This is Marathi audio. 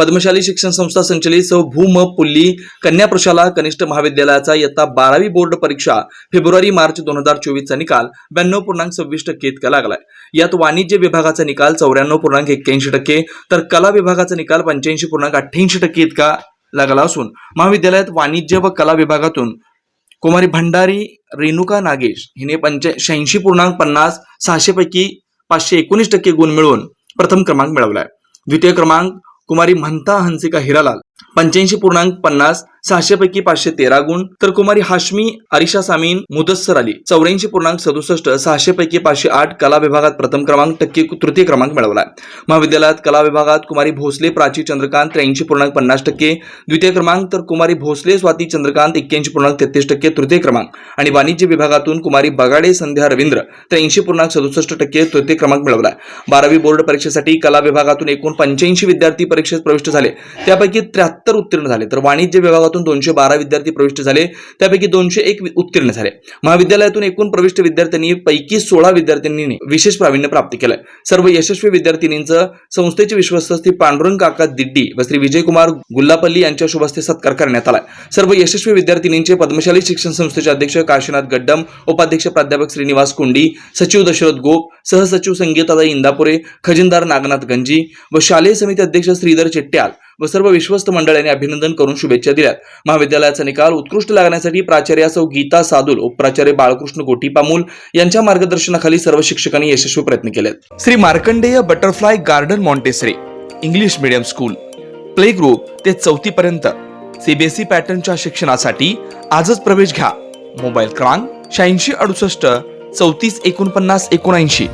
पद्मशाली शिक्षण संस्था संचलित सौ भूम पुल्ली कन्या प्रशाला कनिष्ठ महाविद्यालयाचा इयत्ता बारावी बोर्ड परीक्षा फेब्रुवारी मार्च दोन हजार चोवीसचा निकाल ब्याण्णव पूर्णांक सव्वीस टक्के इतका लागलाय. यात वाणिज्य विभागाचा निकाल चौऱ्याण्णव पूर्णांक एक्क्याऐंशी टक्के तर कला विभागाचा निकाल पंच्याऐंशी पूर्णांक अठ्ठ्याऐंशी टक्के इतका लागला असून महाविद्यालयात वाणिज्य व कला विभागातून कुमारी भंडारी रेणुका नागेश हिने पंच्या शहाऐंशी पूर्णांक पन्नास सहाशे पैकी पाचशे एकोणीस टक्के गुण मिळवून प्रथम क्रमांक मिळवलाय. द्वितीय क्रमांक कुमारी म्हणता हंसिका हिरालाल. पंच्याऐंशी पूर्णांक पन्नास सहाशे पैकी पाचशे तेरा गुण. तर कुमारी हाशमी अरिशा सामीन मुदस्सर अली. चौऱ्याऐंशी पूर्णांक सदुसष्ट सहाशे पैकी पाचशे आठ कला विभागात प्रथम क्रमांक टक्के तृतीय क्रमांक मिळवला. महाविद्यालयात कला विभागात कुमारी भोसले प्राची चंद्रकांत त्र्याऐंशी पूर्णांक पन्नास टक्के. द्वितीय क्रमांक तर कुमारी भोसले स्वाती चंद्रकांत एक्क्याऐंशी पूर्णांक तेहतीस टक्के तृतीय क्रमांक. आणि वाणिज्य विभागातून कुमारी बगाडे संध्या रवींद्र त्र्याऐंशी पूर्णांक सदुसष्ट टक्के तृतीय क्रमांक मिळवलाय बारावी बोर्ड परीक्षेसाठी कला विभागातून एकूण पंच्याऐंशी विद्यार्थी परीक्षेत प्रविष्ट झाले. त्यापैकी त्र्या त्र्याहत्तर उत्तीर्ण झाले. तर वाणिज्य विभागातून दोनशे बारा विद्यार्थी प्रविष्ट झाले. त्यापैकी दोनशे एक उत्तीर्ण झाले. महाविद्यालयातून एकूण प्रविष्ट विद्यार्थ्यांनी पैकी सोळा विद्यार्थ्यांनी विशेष प्रावीण्य प्राप्त केलंय. सर्व यशस्वी विद्यार्थिनींचं संस्थेचे विश्वस्त श्री पांडुरंग काका दिड्डी व श्री विजयकुमार गुल्लापल्ली यांच्या शुभ हस्ते सत्कार करण्यात आलाय. सर्व यशस्वी विद्यार्थिनींचे पद्मशाली शिक्षण संस्थेचे अध्यक्ष काशीनाथ गड्डम उपाध्यक्ष प्राध्यापक श्रीनिवास कुंडी सचिव दशरथ गोप सहसचिव संगीताताई इंदापुरे खजिनदार नागनाथ गंजी व शालेय समिती अध्यक्ष श्रीधर चिट्ट्याल व सर्व विश्वस्त मंडळांनी अभिनंदन करून शुभेच्छा दिल्यात. महाविद्यालयाचा निकाल उत्कृष्ट लागण्यासाठी प्राचार्य सौ गीता सादुल उपप्राचार्य बाळकृष्ण गोटीपामूल यांच्या मार्गदर्शनाखाली सर्व शिक्षकांनी यशस्वी प्रयत्न केलेत. Shri Markandey butterfly garden Montessori English medium school. Play group ते चौथी पर्यंत. सीबीएसई पॅटर्नच्या शिक्षणासाठी आजच प्रवेश घ्या. मोबाईल क्रमांक शहाऐंशी अडुसष्ट चौतीस एकोणपन्नास एकोणऐंशी.